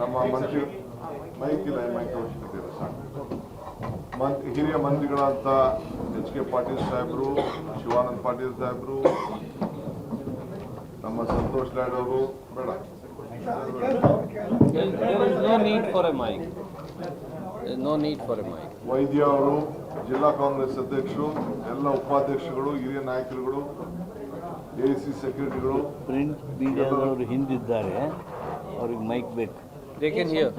ನಮ್ಮ ಮಂತ್ರಿ ಮೈಕ್ ಇಲ್ಲ ಮೈಕ್ ಅವಶ್ಯಕತೆ ಇಲ್ಲ ಸಾಕು. ಮಂತ್ ಹಿರಿಯ ಮಂತ್ರಿಗಳಂತ ಎಚ್ ಕೆ ಪಾಟೀಲ್ ಸಾಹೇಬರು ಶಿವಾನಂದ್ ಪಾಟೀಲ್ ಸಾಹೇಬರು ನಮ್ಮ ಸಂತೋಷ್ ಲಾಡ್ ಅವರು ಬೇಡ. ವೈದ್ಯ ಅವರು ಜಿಲ್ಲಾ ಕಾಂಗ್ರೆಸ್ ಅಧ್ಯಕ್ಷರು ಎಲ್ಲ ಉಪಾಧ್ಯಕ್ಷರುಗಳು ಹಿರಿಯ ನಾಯಕರುಗಳು ಎ ಸಿ ಸೆಕ್ರೆಟರಿಗಳು ಪ್ರಿಂಟ್ ಮೀಡಿಯಾದವರು ಹಿಂದಿದ್ದಾರೆ. ಅವ್ರಿಗೆ ಮೈಕ್ ಬೇಕು. They can hear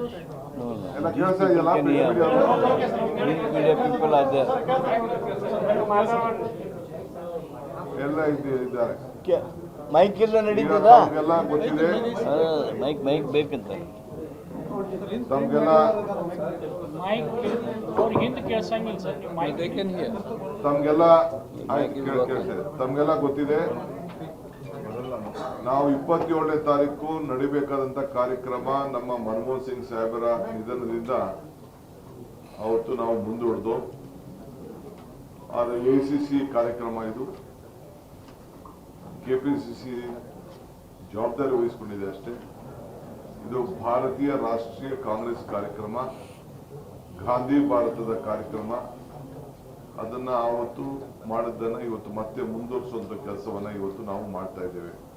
media people ಎಲ್ಲ ಇದೆ- ಇದ್ದಾರೆ. ಮೈಕ್ ಎಲ್ಲ ನಡೀತದ? ಮೈಕ್ ಮೈಕ್ ಬೇಕಂತ. ತಮ್ಗೆಲ್ಲ ತಮ್ಗೆಲ್ಲ ಗೊತ್ತಿದೆ. ನಾವು ಇಪ್ಪತ್ತೇಳನೇ ತಾರೀಕು ನಡಿಬೇಕಾದಂತ ಕಾರ್ಯಕ್ರಮ ನಮ್ಮ ಮನಮೋಹನ್ ಸಿಂಗ್ ಸಾಹೇಬರ ನಿಧನದಿಂದ ಅವತ್ತು ನಾವು ಮುಂದೂಡ್ದು. ಆದರೆ ಎ ಸಿ ಸಿ ಕಾರ್ಯಕ್ರಮ ಇದು. ಕೆಪಿಸಿಸಿ ಜವಾಬ್ದಾರಿ ವಹಿಸಿಕೊಂಡಿದೆ ಅಷ್ಟೇ. ಇದು ಭಾರತೀಯ ರಾಷ್ಟ್ರೀಯ ಕಾಂಗ್ರೆಸ್ ಕಾರ್ಯಕ್ರಮ, ಗಾಂಧಿ ಭಾರತದ ಕಾರ್ಯಕ್ರಮ. ಅದನ್ನ ಆವತ್ತು ಮಾಡಿದ್ದನ್ನ ಇವತ್ತು ಮತ್ತೆ ಮುಂದುವರಿಸುವಂತ ಕೆಲಸವನ್ನ ಇವತ್ತು ನಾವು ಮಾಡ್ತಾ ಇದ್ದೇವೆ.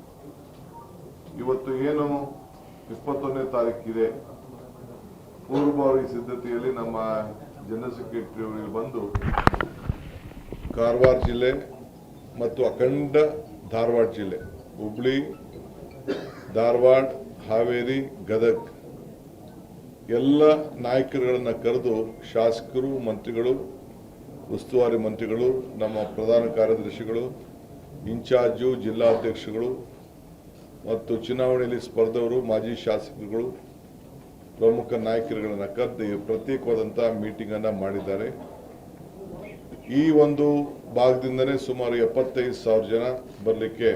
ಇವತ್ತು ಏನು ಇಪ್ಪತ್ತೊಂದನೇ ತಾರೀಕಿದೆ? ಪೂರ್ವಭಾವಿ ಸಿದ್ಧತೆಯಲ್ಲಿ ನಮ್ಮ ಜನರಲ್ ಸೆಕ್ರೆಟರಿ ಅವರಿಗೆ ಬಂದು ಕಾರವಾರ ಜಿಲ್ಲೆ ಮತ್ತು ಅಖಂಡ ಧಾರವಾಡ ಜಿಲ್ಲೆ, ಹುಬ್ಳಿ, ಧಾರವಾಡ, ಹಾವೇರಿ, ಗದಗ ಎಲ್ಲ ನಾಯಕರುಗಳನ್ನು ಕರೆದು ಶಾಸಕರು, ಮಂತ್ರಿಗಳು, ಉಸ್ತುವಾರಿ ಮಂತ್ರಿಗಳು, ನಮ್ಮ ಪ್ರಧಾನ ಕಾರ್ಯದರ್ಶಿಗಳು, ಇನ್ಚಾರ್ಜು ಜಿಲ್ಲಾಧ್ಯಕ್ಷಗಳು ಮತ್ತು ಚುನಾವಣೆಯಲ್ಲಿ ಸ್ಪರ್ಧವರು ಮಾಜಿ ಶಾಸಕರುಗಳು ಪ್ರಮುಖ ನಾಯಕರುಗಳನ್ನು ಕರೆದು ಪ್ರತ್ಯೇಕವಾದಂಥ ಮೀಟಿಂಗನ್ನು ಮಾಡಿದ್ದಾರೆ. ಈ ಒಂದು ಭಾಗದಿಂದನೇ ಸುಮಾರು ಎಪ್ಪತ್ತೈದು ಸಾವಿರ ಜನ ಬರಲಿಕ್ಕೆ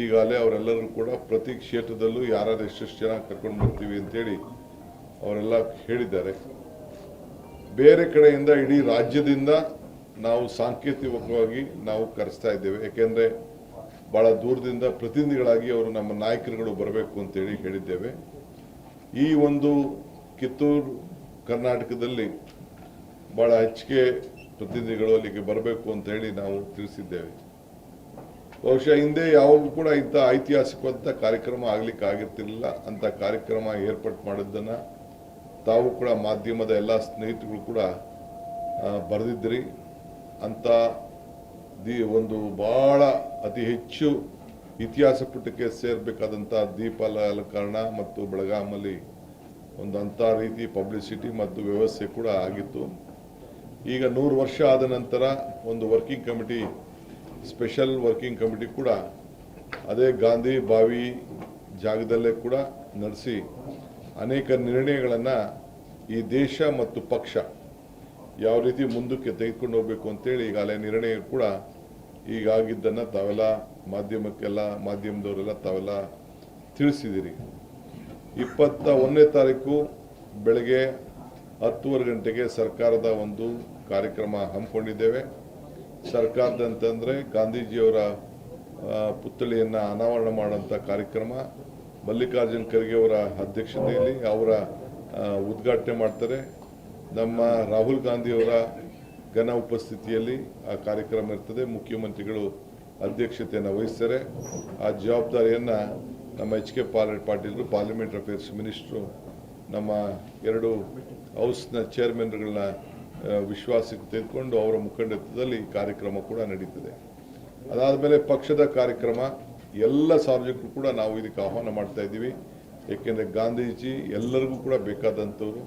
ಈಗಾಗಲೇ ಅವರೆಲ್ಲರೂ ಕೂಡ ಪ್ರತಿ ಕ್ಷೇತ್ರದಲ್ಲೂ ಯಾರು ಎಷ್ಟೆಷ್ಟು ಜನ ಕರ್ಕೊಂಡು ಬರ್ತೀವಿ ಅಂತೇಳಿ ಅವರೆಲ್ಲ ಹೇಳಿದ್ದಾರೆ. ಬೇರೆ ಕಡೆಯಿಂದ ಇಡೀ ರಾಜ್ಯದಿಂದ ನಾವು ಸಾಂಕೇತಿಕವಾಗಿ ನಾವು ಕರೆಸ್ತಾ ಇದ್ದೇವೆ. ಯಾಕೆಂದ್ರೆ ಬಹಳ ದೂರದಿಂದ ಪ್ರತಿನಿಧಿಗಳಾಗಿ ಅವರು ನಮ್ಮ ನಾಯಕರುಗಳು ಬರಬೇಕು ಅಂತೇಳಿ ಹೇಳಿದ್ದೇವೆ. ಈ ಒಂದು ಕಿತ್ತೂರು ಕರ್ನಾಟಕದಲ್ಲಿ ಬಹಳ ಹೆಚ್ಚಿಗೆ ಪ್ರತಿನಿಧಿಗಳು ಅಲ್ಲಿಗೆ ಬರಬೇಕು ಅಂತ ಹೇಳಿ ನಾವು ತಿಳಿಸಿದ್ದೇವೆ. ಬಹುಶಃ ಹಿಂದೆ ಯಾವಾಗೂ ಕೂಡ ಇಂಥ ಐತಿಹಾಸಿಕವಾದ ಕಾರ್ಯಕ್ರಮ ಆಗಲಿಕ್ಕೆ ಆಗಿರ್ತಿರ್ಲಿಲ್ಲ. ಅಂತ ಕಾರ್ಯಕ್ರಮ ಏರ್ಪಾಟ್ ಮಾಡಿದ್ದನ್ನು ತಾವು ಕೂಡ ಮಾಧ್ಯಮದ ಎಲ್ಲ ಸ್ನೇಹಿತರು ಕೂಡ ಬರೆದಿದ್ದಿರಿ. ಅಂತ ದಿ ಒಂದು ಬಹಳ ಅತಿ ಹೆಚ್ಚು ಇತಿಹಾಸ ಪುಟಕ್ಕೆ ಸೇರಬೇಕಾದಂಥ ದೀಪ ಅಲಂಕರಣ ಮತ್ತು ಬೆಳಗಾಮಲ್ಲಿ ಒಂದು ಅಂಥ ರೀತಿ ಪಬ್ಲಿಸಿಟಿ ಮತ್ತು ವ್ಯವಸ್ಥೆ ಕೂಡ ಆಗಿತ್ತು. ಈಗ ನೂರು ವರ್ಷ ಆದ ನಂತರ ಒಂದು working committee special working committee ಕೂಡ ಅದೇ ಗಾಂಧಿ ಬಾವಿ ಜಾಗದಲ್ಲೇ ಕೂಡ ನಡೆಸಿ ಅನೇಕ ನಿರ್ಣಯಗಳನ್ನು ಈ ದೇಶ ಮತ್ತು ಪಕ್ಷ ಯಾವ ರೀತಿ ಮುಂದಕ್ಕೆ ತೆಗೆದುಕೊಂಡು ಹೋಗ್ಬೇಕು ಅಂತೇಳಿ ಈಗಾಗಲೇ ನಿರ್ಣಯ ಕೂಡ ಈಗಾಗಿದ್ದನ್ನು ತಾವೆಲ್ಲ ಮಾಧ್ಯಮಕ್ಕೆಲ್ಲ, ಮಾಧ್ಯಮದವರೆಲ್ಲ ತಾವೆಲ್ಲ ತಿಳಿಸಿದ್ದೀರಿ ಇಪ್ಪತ್ತ ಒಂದನೇ ತಾರೀಕು ಬೆಳಗ್ಗೆ ಹತ್ತುವರೆ ಗಂಟೆಗೆ ಸರ್ಕಾರದ ಒಂದು ಕಾರ್ಯಕ್ರಮ ಹಮ್ಮಿಕೊಂಡಿದ್ದೇವೆ. ಸರ್ಕಾರದ ಅಂತಂದರೆ ಗಾಂಧೀಜಿಯವರ ಪುತ್ಥಳಿಯನ್ನು ಪುತ್ಥಳಿಯನ್ನ ಅನಾವರಣ ಮಾಡುವಂಥ ಕಾರ್ಯಕ್ರಮ, ಮಲ್ಲಿಕಾರ್ಜುನ್ ಖರ್ಗೆ ಅವರ ಅಧ್ಯಕ್ಷತೆಯಲ್ಲಿ ಅವರ ಉದ್ಘಾಟನೆ ಮಾಡ್ತಾರೆ. ನಮ್ಮ ರಾಹುಲ್ ಗಾಂಧಿಯವರ ಘನ ಉಪಸ್ಥಿತಿಯಲ್ಲಿ ಆ ಕಾರ್ಯಕ್ರಮ ಇರ್ತದೆ. ಮುಖ್ಯಮಂತ್ರಿಗಳು ಅಧ್ಯಕ್ಷತೆಯನ್ನು ವಹಿಸ್ತಾರೆ. ಆ ಜವಾಬ್ದಾರಿಯನ್ನು ನಮ್ಮ ಎಚ್ ಕೆ ಪಾಲ್ ಪಾಟೀಲ್ರು, ಪಾರ್ಲಿಮೆಂಟ್ ಅಫೇರ್ಸ್ ಮಿನಿಸ್ಟ್ರು, ನಮ್ಮ ಎರಡು ಹೌಸ್ನ ಚೇರ್ಮನ್ಗಳನ್ನ ವಿಶ್ವಾಸಕ್ಕೆ ತೆಗೆದುಕೊಂಡು ಅವರ ಮುಖಂಡತ್ವದಲ್ಲಿ ಈ ಕಾರ್ಯಕ್ರಮ ಕೂಡ ನಡೀತದೆ. ಅದಾದ ಮೇಲೆ ಪಕ್ಷದ ಕಾರ್ಯಕ್ರಮ, ಎಲ್ಲ ಸಾರ್ವಜನಿಕರು ಕೂಡ ನಾವು ಇದಕ್ಕೆ ಆಹ್ವಾನ ಮಾಡ್ತಾ ಇದ್ದೀವಿ. ಏಕೆಂದರೆ ಗಾಂಧೀಜಿ ಎಲ್ಲರಿಗೂ ಕೂಡ ಬೇಕಾದಂಥವ್ರು.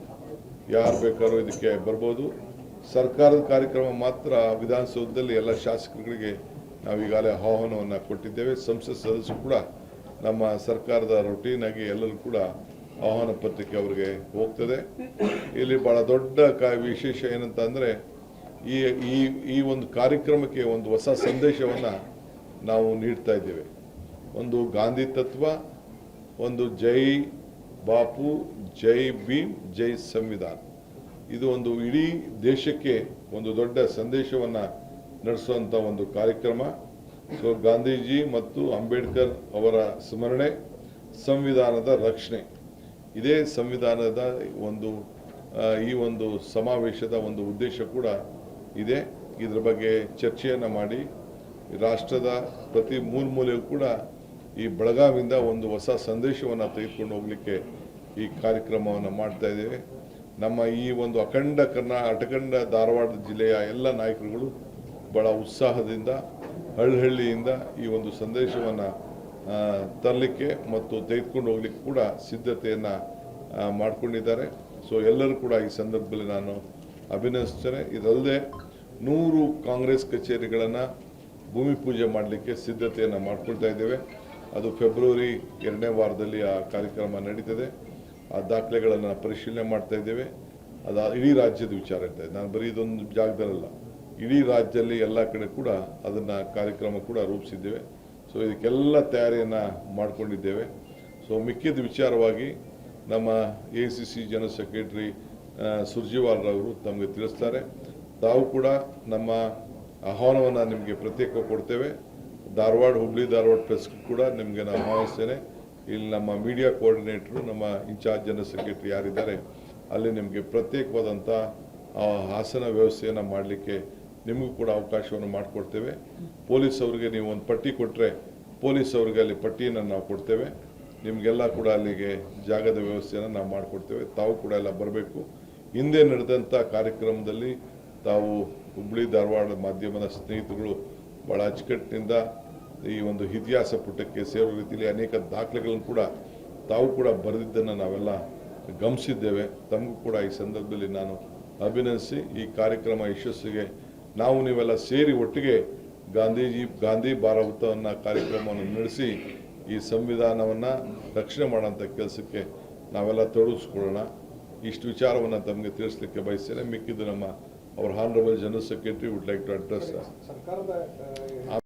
ಯಾರು ಬೇಕಾದ್ರೂ ಇದಕ್ಕೆ ಬರ್ಬೋದು. ಸರ್ಕಾರದ ಕಾರ್ಯಕ್ರಮ ಮಾತ್ರ ವಿಧಾನಸೌಧದಲ್ಲಿ ಎಲ್ಲ ಶಾಸಕರುಗಳಿಗೆ ನಾವು ಈಗಾಗಲೇ ಆಹ್ವಾನವನ್ನು ಕೊಟ್ಟಿದ್ದೇವೆ. ಸಂಸತ್ ಸದಸ್ಯರು ಕೂಡ ನಮ್ಮ ಸರ್ಕಾರದ ರೊಟೀನ್ ಆಗಿ ಎಲ್ಲರೂ ಕೂಡ ಆಹ್ವಾನ ಪತ್ರಿಕೆ ಅವರಿಗೆ ಹೋಗ್ತದೆ. ಇಲ್ಲಿ ಬಹಳ ದೊಡ್ಡ ಕ, ವಿಶೇಷ ಏನಂತ ಅಂದರೆ ಈ ಈ ಈ ಒಂದು ಕಾರ್ಯಕ್ರಮಕ್ಕೆ ಒಂದು ಹೊಸ ಸಂದೇಶವನ್ನು ನಾವು ನೀಡ್ತಾ ಇದ್ದೇವೆ. ಒಂದು ಗಾಂಧಿ ತತ್ವ, ಒಂದು ಜೈ ಬಾಪು, ಜೈ ಭೀಮ್, ಜೈ ಸಂವಿಧಾನ. ಇದು ಒಂದು ಇಡೀ ದೇಶಕ್ಕೆ ಒಂದು ದೊಡ್ಡ ಸಂದೇಶವನ್ನು ನಡೆಸುವಂಥ ಒಂದು ಕಾರ್ಯಕ್ರಮ. ಸೊ ಗಾಂಧೀಜಿ ಮತ್ತು ಅಂಬೇಡ್ಕರ್ ಅವರ ಸ್ಮರಣೆ, ಸಂವಿಧಾನದ ರಕ್ಷಣೆ. ಇದೇ ಸಂವಿಧಾನದ ಒಂದು ಈ ಒಂದು ಸಮಾವೇಶದ ಒಂದು ಉದ್ದೇಶ ಕೂಡ ಇದೆ. ಇದರ ಬಗ್ಗೆ ಚರ್ಚೆಯನ್ನು ಮಾಡಿ, ರಾಷ್ಟ್ರದ ಪ್ರತಿ ಮೂಲ ಮೂಲೆಯೂ ಕೂಡ ಈ ಬೆಳಗಾವಿಯಿಂದ ಒಂದು ಹೊಸ ಸಂದೇಶವನ್ನು ತೆಗೆದುಕೊಂಡು ಹೋಗಲಿಕ್ಕೆ ಈ ಕಾರ್ಯಕ್ರಮವನ್ನು ಮಾಡ್ತಾ ಇದ್ದೇವೆ. ನಮ್ಮ ಈ ಒಂದು ಅಖಂಡ ಕರ್ನಾ, ಅಟಖಂಡ ಧಾರವಾಡ ಜಿಲ್ಲೆಯ ಎಲ್ಲ ನಾಯಕರುಗಳು ಬಹಳ ಉತ್ಸಾಹದಿಂದ, ಹಳ್ಳಿಹಳ್ಳಿಯಿಂದ ಈ ಒಂದು ಸಂದೇಶವನ್ನು ತರಲಿಕ್ಕೆ ಮತ್ತು ತೆಗೆದುಕೊಂಡು ಹೋಗ್ಲಿಕ್ಕೆ ಕೂಡ ಸಿದ್ಧತೆಯನ್ನು ಮಾಡಿಕೊಂಡಿದ್ದಾರೆ. ಸೊ ಎಲ್ಲರೂ ಕೂಡ ಈ ಸಂದರ್ಭದಲ್ಲಿ ನಾನು ಅಭಿನಯಿಸ್ತೇನೆ ಇದಲ್ಲದೆ ನೂರು ಕಾಂಗ್ರೆಸ್ ಕಚೇರಿಗಳನ್ನು ಭೂಮಿ ಪೂಜೆ ಮಾಡಲಿಕ್ಕೆ ಸಿದ್ಧತೆಯನ್ನು ಮಾಡ್ಕೊಳ್ತಾ ಇದ್ದೇವೆ. ಅದು ಫೆಬ್ರವರಿ ಎರಡನೇ ವಾರದಲ್ಲಿ ಆ ಕಾರ್ಯಕ್ರಮ ನಡೀತದೆ. ಆ ದಾಖಲೆಗಳನ್ನು ಪರಿಶೀಲನೆ ಮಾಡ್ತಾ ಇದ್ದೇವೆ. ಅದು ಇಡೀ ರಾಜ್ಯದ ವಿಚಾರ ಇರ್ತದೆ ನಾನು ಬರೀ ಇದೊಂದು ಜಾಗದಲ್ಲ ಇಡೀ ರಾಜ್ಯದಲ್ಲಿ ಎಲ್ಲ ಕಡೆ ಕೂಡ ಅದನ್ನು ಕಾರ್ಯಕ್ರಮ ಕೂಡ ರೂಪಿಸಿದ್ದೇವೆ. ಸೊ ಇದಕ್ಕೆಲ್ಲ ತಯಾರಿಯನ್ನು ಮಾಡಿಕೊಂಡಿದ್ದೇವೆ. ಸೊ ಮಿಕ್ಕಿದ ವಿಚಾರವಾಗಿ ನಮ್ಮ A C C general secretary ಸುರ್ಜಿವಾಲ್ರವರು ತಮಗೆ ತಿಳಿಸ್ತಾರೆ. ತಾವು ಕೂಡ ನಮ್ಮ ಆಹ್ವಾನವನ್ನು ನಿಮಗೆ ಪ್ರತ್ಯೇಕ ಕೊಡ್ತೇವೆ. ಧಾರವಾಡ ಹುಬ್ಳಿ ಧಾರವಾಡ ಪ್ರೆಸ್ ಕೂಡ ನಿಮಗೆ ನಾನು ಆಹ್ವಾನಿಸ್ತೇನೆ. ಇಲ್ಲಿ ನಮ್ಮ ಮೀಡಿಯಾ ಕೋಆರ್ಡಿನೇಟ್ರು ನಮ್ಮ ಇನ್ಚಾರ್ಜ್ ಜನರಲ್ ಸೆಕ್ರೆಟರಿ ಯಾರಿದ್ದಾರೆ ಅಲ್ಲಿ ನಿಮಗೆ ಪ್ರತ್ಯೇಕವಾದಂಥ ಆ, ಆಸನ ವ್ಯವಸ್ಥೆಯನ್ನು ಮಾಡಲಿಕ್ಕೆ ನಿಮಗೂ ಕೂಡ ಅವಕಾಶವನ್ನು ಮಾಡಿಕೊಡ್ತೇವೆ. ಪೊಲೀಸ್ ಅವರಿಗೆ ನೀವು ಒಂದು ಪಟ್ಟಿ ಕೊಟ್ಟರೆ ಪೊಲೀಸ್ ಅವರಿಗೆ ಅಲ್ಲಿ ಪಟ್ಟಿಯನ್ನು ನಾವು ಕೊಡ್ತೇವೆ. ನಿಮಗೆಲ್ಲ ಕೂಡ ಅಲ್ಲಿಗೆ ಜಾಗದ ವ್ಯವಸ್ಥೆಯನ್ನು ನಾವು ಮಾಡಿಕೊಡ್ತೇವೆ. ತಾವು ಕೂಡ ಎಲ್ಲ ಬರಬೇಕು. ಹಿಂದೆ ನಡೆದಂಥ ಕಾರ್ಯಕ್ರಮದಲ್ಲಿ ತಾವು ಹುಬ್ಳಿ ಧಾರವಾಡ ಮಾಧ್ಯಮದ ಸ್ನೇಹಿತರುಗಳು ಭಾಳ ಅಚ್ಚುಕಟ್ಟಿನಿಂದ ಈ ಒಂದು ಇತಿಹಾಸ ಪುಟಕ್ಕೆ ಸೇರೋ ರೀತಿಯಲ್ಲಿ ಅನೇಕ ದಾಖಲೆಗಳನ್ನು ಕೂಡ ತಾವು ಕೂಡ ಬರೆದಿದ್ದನ್ನು ನಾವೆಲ್ಲ ಗಮನಿಸಿದ್ದೇವೆ. ತಮಗೂ ಕೂಡ ಈ ಸಂದರ್ಭದಲ್ಲಿ ನಾನು ಅಭಿನಂದಿಸಿ ಈ ಕಾರ್ಯಕ್ರಮ ಯಶಸ್ಸಿಗೆ ನಾವು ನೀವೆಲ್ಲ ಸೇರಿ ಒಟ್ಟಿಗೆ ಗಾಂಧೀಜಿ, ಗಾಂಧಿ ಭಾರತವನ್ನು ಕಾರ್ಯಕ್ರಮವನ್ನು ನಡೆಸಿ ಈ ಸಂವಿಧಾನವನ್ನು ರಕ್ಷಣೆ ಮಾಡೋಂಥ ಕೆಲಸಕ್ಕೆ ನಾವೆಲ್ಲ ತೊಡಗಿಸ್ಕೊಳ್ಳೋಣ. ಇಷ್ಟು ವಿಚಾರವನ್ನು ತಮಗೆ ತಿಳಿಸ್ಲಿಕ್ಕೆ ಬಯಸ್ತೇನೆ. ಮಿಕ್ಕಿದ್ದು ನಮ್ಮ, ಅವರ honourable general secretary would like to address